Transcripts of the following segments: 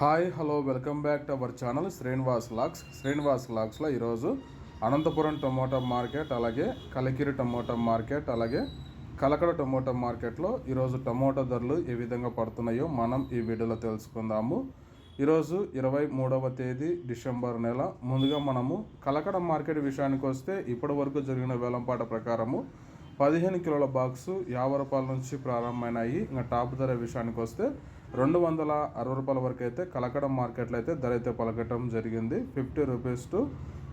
Hi hello welcome back to our channel Srinivas lakhs Srinivas లాక్స్లో ఈరోజు Anantapuram tomato market అలాగే Kalikiri tomato market అలాగే కలకడ టమోటా మార్కెట్లో ఈరోజు టమోటా ధరలు ఏ విధంగా పడుతున్నాయో మనం ఈ వీడియోలో తెలుసుకుందాము. ఈరోజు ఇరవై మూడవ తేదీ డిసెంబర్ నెల. ముందుగా మనము కలకడ మార్కెట్ విషయానికి వస్తే ఇప్పటి వరకు జరిగిన వేలంపాట ప్రకారము పదిహేను కిలోల బాక్సు యాభై రూపాయల నుంచి ప్రారంభమైనాయి. ఇంకా టాప్ ధర విషయానికి వస్తే రెండు వందల అరవై రూపాయల వరకు అయితే కలకడ మార్కెట్లో అయితే ధర అయితే పలకటం జరిగింది. Fifty rupees to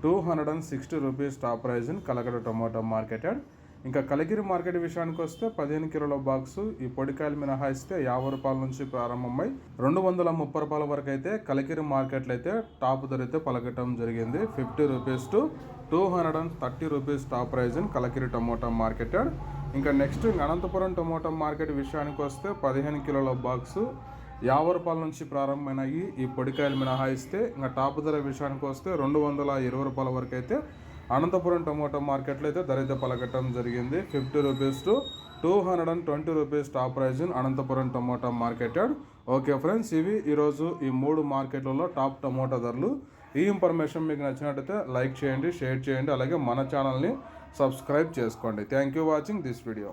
two hundred and sixty rupees top price in Kalakada tomato market ఇంకా కలగిరి మార్కెట్ విషయానికి వస్తే పదిహేను కిలోల బాక్సు ఈ పొడికాయలు మినహాయిస్తే యాభై రూపాయల నుంచి ప్రారంభమై రెండు వందల ముప్పై రూపాయల వరకు అయితే కలగిరి మార్కెట్లో అయితే టాప్ ధర అయితే పలకటం జరిగింది. Fifty rupees to two hundred and thirty rupees top price in Kalikiri tomato market ఇంకా నెక్స్ట్ అనంతపురం టమోటా మార్కెట్ విషయానికి వస్తే పదిహేను కిలోల బాక్సు యాభై రూపాయల నుంచి ప్రారంభమైనాయి. ఈ పొడికాయలు మినహాయిస్తే ఇంకా టాప్ ధర విషయానికి వస్తే రెండు వందల ఇరవై రూపాయల వరకు అయితే అనంతపురం టొమాటో మార్కెట్లో అయితే ధర అయితే పలకటం జరిగింది. Fifty rupees to two hundred and twenty rupees top price in Anantapur tomato market okay friends ఇవి ఈరోజు ఈ మూడు మార్కెట్లలో టాప్ టమోటా ధరలు. ఈ ఇన్ఫర్మేషన్ మీకు నచ్చినట్టయితే లైక్ చేయండి షేర్ చేయండి అలాగే మన ఛానల్ని సబ్స్క్రైబ్ చేసుకోండి. Thank you watching this video